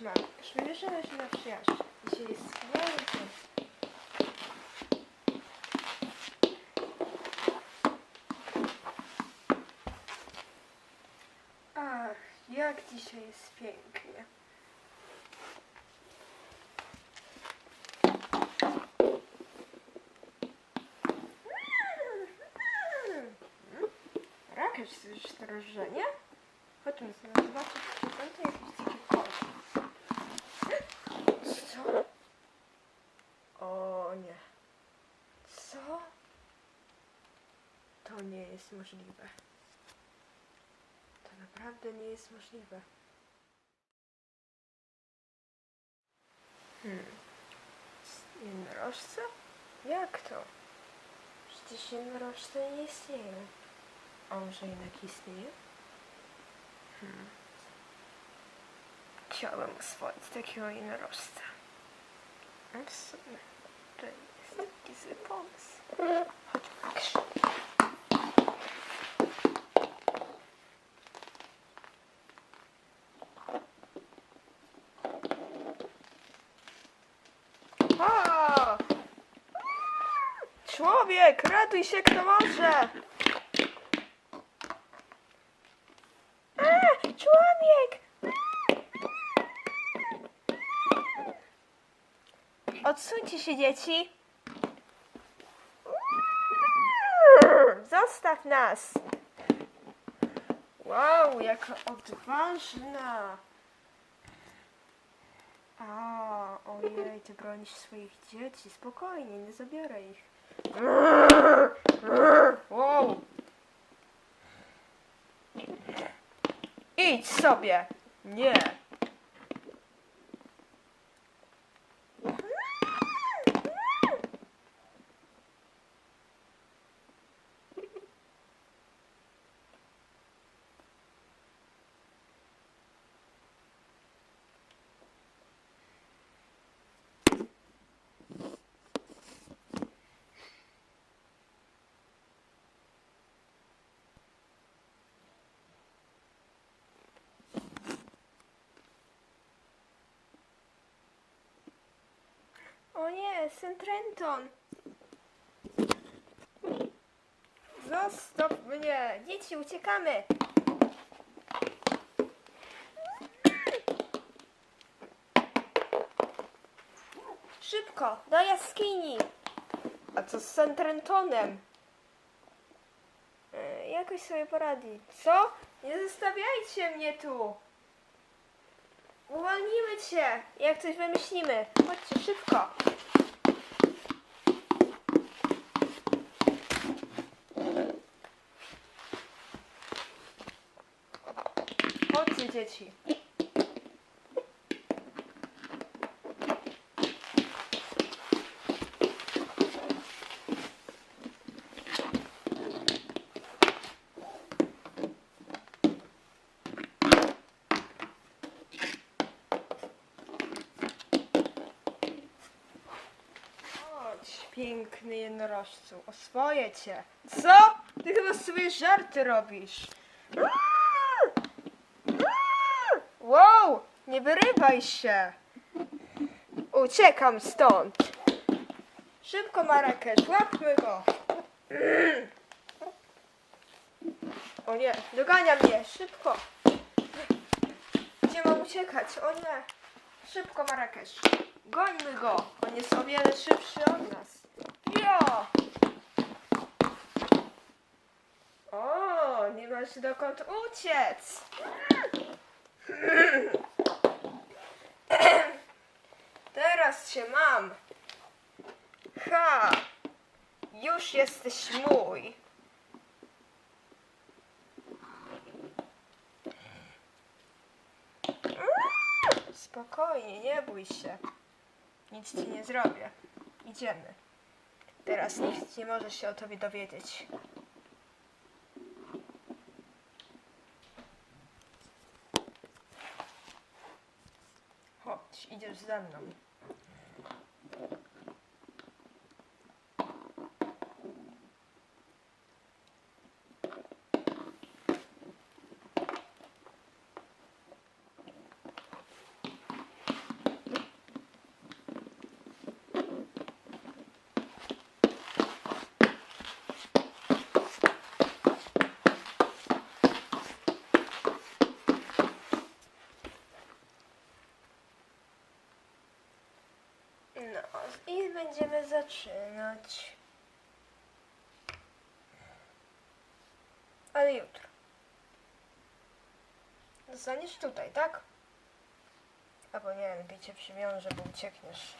Mam. Wybierzemy się na przyjaźń. Dzisiaj jest wspaniały dzień. Ach, jak dzisiaj jest pięknie. Rakesz, słyszysz to? Chodźmy sobie zobaczyć, czy to jakiś taki kot. Co? O nie. Co? To nie jest możliwe. To naprawdę nie jest możliwe. Hmm. Jednorożce? Jak to? Przecież jednorożce nie istnieją. A może jednak istnieje? Hmm. Chciałabym oswoić takiego jednorożca. W sumie to jest taki zły pomysł. Chodź, Max. O! Człowiek, ratuj się kto może! A, człowiek! Odsuńcie się, dzieci. Zostaw nas. Wow, jaka odważna. A, ojej, ty bronisz swoich dzieci. Spokojnie, nie zabiorę ich. Wow. Idź sobie. Nie. St. Trenton! Zostaw mnie! Dzieci, uciekamy! Szybko, do jaskini! A co z St. Trentonem? E, jakoś sobie poradzi. Co? Nie zostawiajcie mnie tu! Uwolnimy cię! Jak coś wymyślimy. Chodźcie szybko. Chodźcie dzieci. Piękny jednorożcu, oswoję cię. Co? Ty chyba sobie żarty robisz. Wow, nie wyrywaj się. Uciekam stąd. Szybko, Marrakesz, łapmy go. O nie, dogania mnie, szybko. Gdzie mam uciekać? O nie. Szybko, Marrakesz. Gońmy go. On jest o wiele szybszy od nas. Jo! O, nie masz dokąd uciec. Teraz się mam. Ha! Już jesteś mój. Spokojnie, nie bój się. Nic ci nie zrobię. Idziemy. Teraz nikt nie może się o tobie dowiedzieć. 수단놈 będziemy zaczynać. Ale jutro. Zostaniesz tutaj, tak? Albo nie, lepiej cię przywiążę, bo uciekniesz.